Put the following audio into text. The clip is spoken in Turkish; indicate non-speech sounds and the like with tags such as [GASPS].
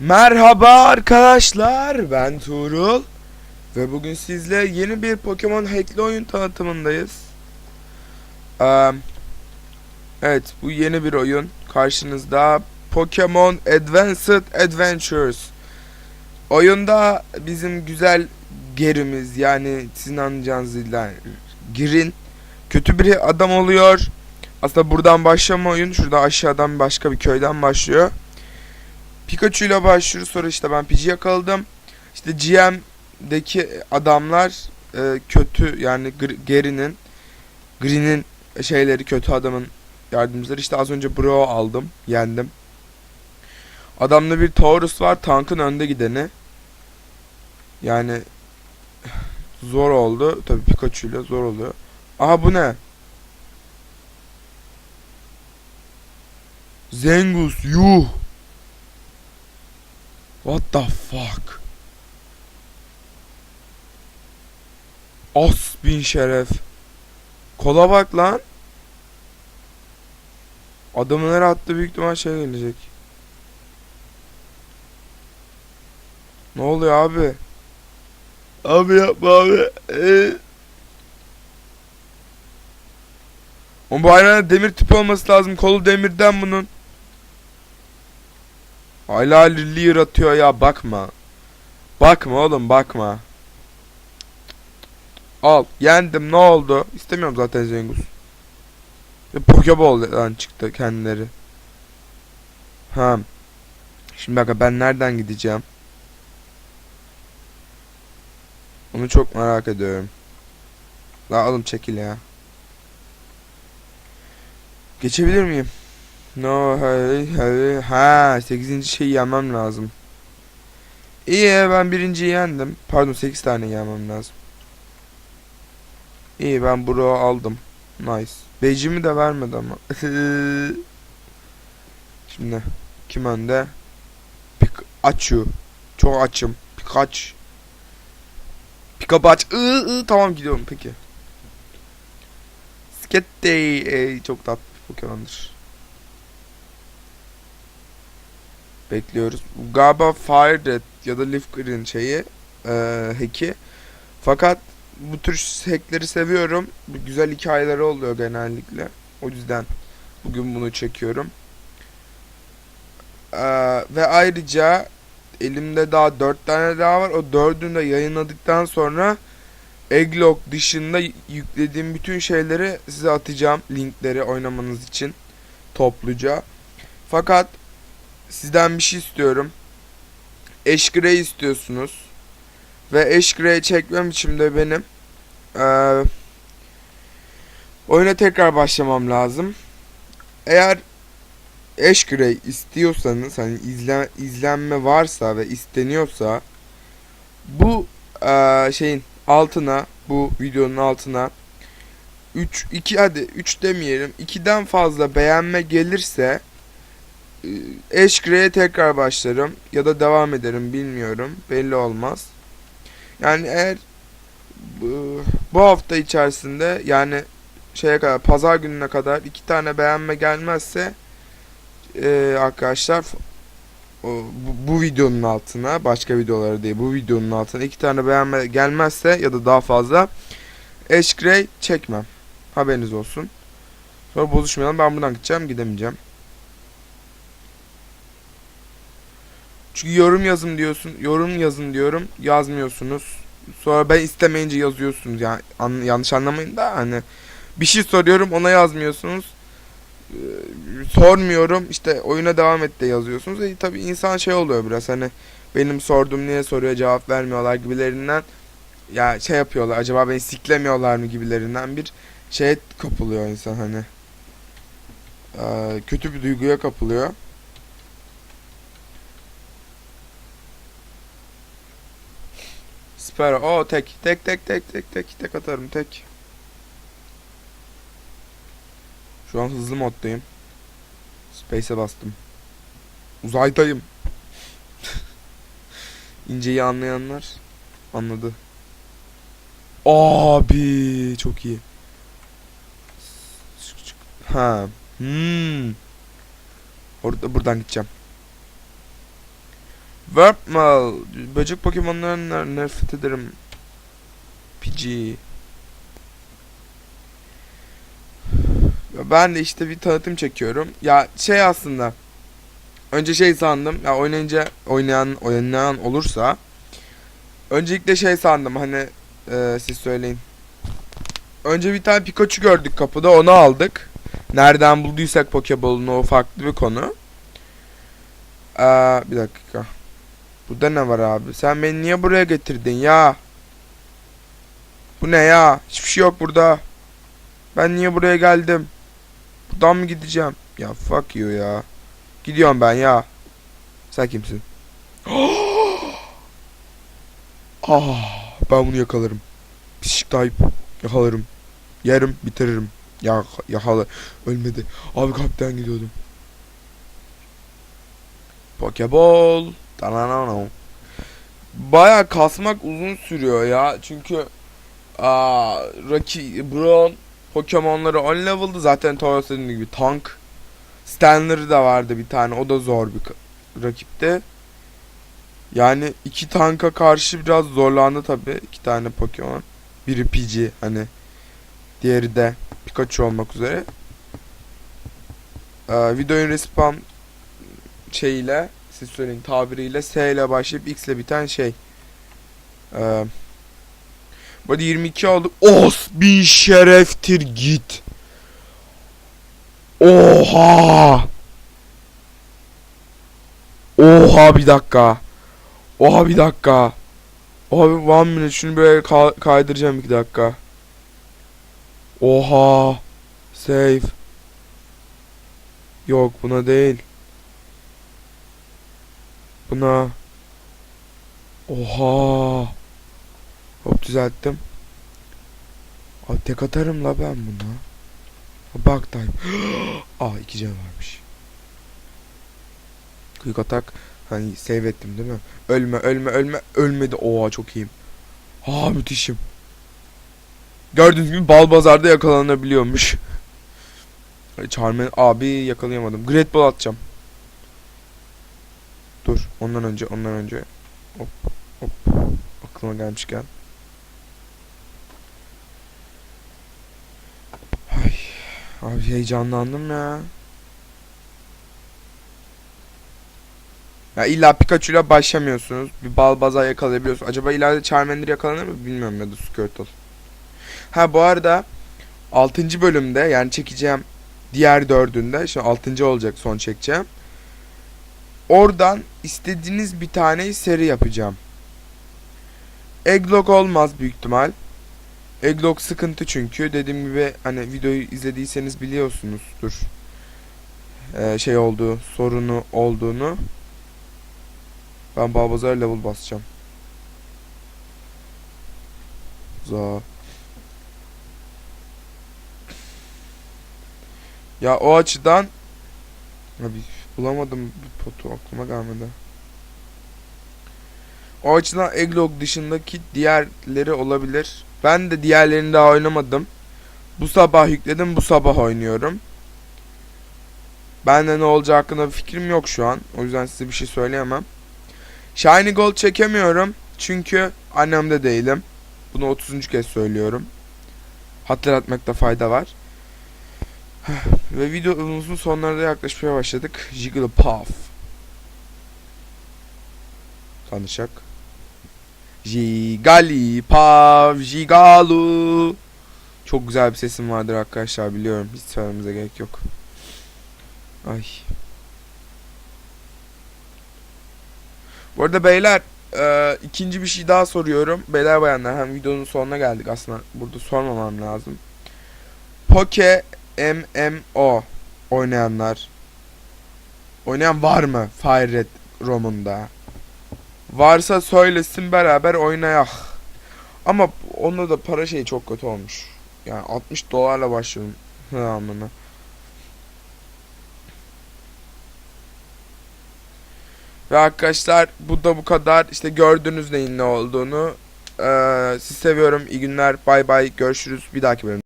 Merhaba arkadaşlar ben Tuğrul ve bugün sizle yeni bir Pokemon Hack'li oyun tanıtımındayız. Eee, evet bu yeni bir oyun karşınızda Pokemon Advanced Adventures. Oyunda bizim güzel gerimiz yani sizin anlayacağınız dilden Girin kötü bir adam oluyor. Aslında buradan başlama oyun şurada aşağıdan başka bir köyden başlıyor. Pikachu ile başlıyoruz. Sonra işte ben Pidgey yakaladım. İşte GM'deki adamlar e, kötü yani Gary'nin Green'in şeyleri kötü adamın yardımcıları. İşte az önce Bro aldım. Yendim. Adamda bir Taurus var. Tankın önde gideni. Yani zor oldu. Tabii Pikachu ile zor oluyor. Aha bu ne? Zengus yuh. What the fuck? As bin şeref. Kola bak lan. Adamın her attığı büyük ihtimal şey gelecek. Ne oluyor abi? Abi yapma abi. Ee... Bu aynen demir tipi olması lazım. Kolu demirden bunun. Hala atıyor ya bakma. Bakma oğlum bakma. Al yendim ne oldu? İstemiyorum zaten Zengus. Ve Pokeball'dan çıktı kendileri. Ha. Şimdi bak ben nereden gideceğim? Onu çok merak ediyorum. La oğlum çekil ya. Geçebilir miyim? No hayır hayır ha 8. şeyi yenmem lazım. İyi ben birinciyi yendim. Pardon 8 tane yenmem lazım. İyi ben bro aldım. Nice. Becimi de vermedi ama. [LAUGHS] Şimdi kim önde? Pikachu. Çok açım. Pikachu. Pikachu. Iı, ıı, tamam gidiyorum peki. Sketty. Ey, çok tatlı bir Pokemon'dır. Bekliyoruz. Galiba Fire Red ya da Leaf Green şeyi e, hack'i. Fakat bu tür hackleri seviyorum. Güzel hikayeleri oluyor genellikle. O yüzden bugün bunu çekiyorum. E, ve ayrıca elimde daha 4 tane daha var. O dördünü de yayınladıktan sonra Egglog dışında yüklediğim bütün şeyleri size atacağım. Linkleri oynamanız için topluca. Fakat sizden bir şey istiyorum. Ash istiyorsunuz. Ve Ash çekmem için de benim eee oyuna tekrar başlamam lazım. Eğer Ash istiyorsanız hani izle, izlenme varsa ve isteniyorsa bu eee, şeyin altına bu videonun altına 3 2 hadi 3 demeyelim 2'den fazla beğenme gelirse Ash Grey'e tekrar başlarım ya da devam ederim bilmiyorum. Belli olmaz. Yani eğer bu, hafta içerisinde yani şeye kadar pazar gününe kadar iki tane beğenme gelmezse e, arkadaşlar bu, bu videonun altına başka videoları değil bu videonun altına iki tane beğenme gelmezse ya da daha fazla Ash çekmem. Haberiniz olsun. Sonra bozuşmayalım. Ben buradan gideceğim gidemeyeceğim. Çünkü yorum yazın diyorsun. Yorum yazın diyorum. Yazmıyorsunuz. Sonra ben istemeyince yazıyorsunuz. Yani an, yanlış anlamayın da hani bir şey soruyorum ona yazmıyorsunuz. Ee, sormuyorum işte oyuna devam et de yazıyorsunuz. E, tabii insan şey oluyor biraz hani benim sorduğum niye soruyor cevap vermiyorlar gibilerinden ya şey yapıyorlar acaba beni siklemiyorlar mı gibilerinden bir şey kapılıyor insan hani. Ee, kötü bir duyguya kapılıyor. Süper. O tek. Tek tek tek tek tek tek atarım tek. Şu an hızlı moddayım. Space'e bastım. Uzaydayım. [LAUGHS] İnceyi anlayanlar anladı. Abi çok iyi. Ha. Hmm. Orada buradan gideceğim. Wurmple. Böcek Pokemon'larından nefret ederim. Pidgey. Ben de işte bir tanıtım çekiyorum. Ya şey aslında. Önce şey sandım. Ya oynayınca oynayan oynayan olursa öncelikle şey sandım hani e, siz söyleyin. Önce bir tane Pikachu gördük kapıda onu aldık. Nereden bulduysak Pokeball'unu o farklı bir konu. Aa, bir dakika. Burada ne var abi? Sen beni niye buraya getirdin ya? Bu ne ya? Hiçbir şey yok burada. Ben niye buraya geldim? Buradan mı gideceğim? Ya fuck you ya. Gidiyorum ben ya. Sen kimsin? [GASPS] ah, ben bunu yakalarım. Pişik Tayyip. Yakalarım. Yerim, bitiririm. Ya yakala. Ölmedi. Abi kalpten gidiyordum. Pokeball. Dananana. Baya kasmak uzun sürüyor ya. Çünkü aa, Rocky, Brown Pokemon'ları on level'dı. Zaten Toros dediğim gibi tank. Stanley de vardı bir tane. O da zor bir rakipti. Yani iki tanka karşı biraz zorlandı tabi. iki tane Pokemon. Biri Pidgey hani. Diğeri de Pikachu olmak üzere. Ee, videonun respawn şeyiyle siz tabiriyle S ile başlayıp X ile biten şey. Ee, arada 22 oldu. Os bir şereftir git. Oha. Oha bir dakika. Oha bir dakika. Oha bir one minute şunu böyle ka- kaydıracağım iki dakika. Oha. Save. Yok buna değil. Buna. Oha. Hop düzelttim. Abi tek atarım la ben buna. Bak time. [GASPS] Aa iki can varmış. Quick atak. Hani save ettim değil mi? Ölme ölme ölme. Ölmedi. Oha çok iyiyim. Aa müthişim. Gördüğünüz gibi Balbazar'da yakalanabiliyormuş. [LAUGHS] Charmander abi yakalayamadım. Great Ball atacağım. Ondan önce ondan önce. Hop hop. Aklıma gelmişken. Ay, abi heyecanlandım ya. Ya illa Pikachu ile başlamıyorsunuz. Bir Balbazar yakalayabiliyorsunuz. Acaba ileride Charmander yakalanır mı bilmiyorum ya da Squirtle. Ha bu arada 6. bölümde yani çekeceğim diğer dördünde şu 6. olacak son çekeceğim. Oradan istediğiniz bir tane seri yapacağım. Egglog olmaz büyük ihtimal. Egglog sıkıntı çünkü. Dediğim gibi hani videoyu izlediyseniz biliyorsunuzdur. Ee, şey olduğu, sorunu olduğunu. Ben Balbazar level basacağım. Za. Ya o açıdan Abi bulamadım bir potu aklıma gelmedi. O açıdan Eglog dışındaki diğerleri olabilir. Ben de diğerlerini daha oynamadım. Bu sabah yükledim, bu sabah oynuyorum. Bende ne olacağı hakkında bir fikrim yok şu an. O yüzden size bir şey söyleyemem. Shiny Gold çekemiyorum. Çünkü annemde değilim. Bunu 30. kez söylüyorum. Hatırlatmakta fayda var. Ve videomuzun sonlarına yaklaşmaya başladık. Jigglypuff. Tanışak. Jigglypuff, Jigalu. Çok güzel bir sesim vardır arkadaşlar biliyorum. Hiç söylememize gerek yok. Ay. Bu arada beyler e, ikinci bir şey daha soruyorum. Beyler bayanlar hem videonun sonuna geldik aslında. Burada sormamam lazım. Poke MMO oynayanlar. Oynayan var mı Fire Red ROM'unda? Varsa söylesin beraber oynayak. Ama onda da para şeyi çok kötü olmuş. Yani 60 dolarla başlıyorum. Tamamını. Ve arkadaşlar bu da bu kadar. İşte gördünüz neyin ne olduğunu. Ee, sizi seviyorum. İyi günler. Bay bay. Görüşürüz. Bir dahaki bölümde.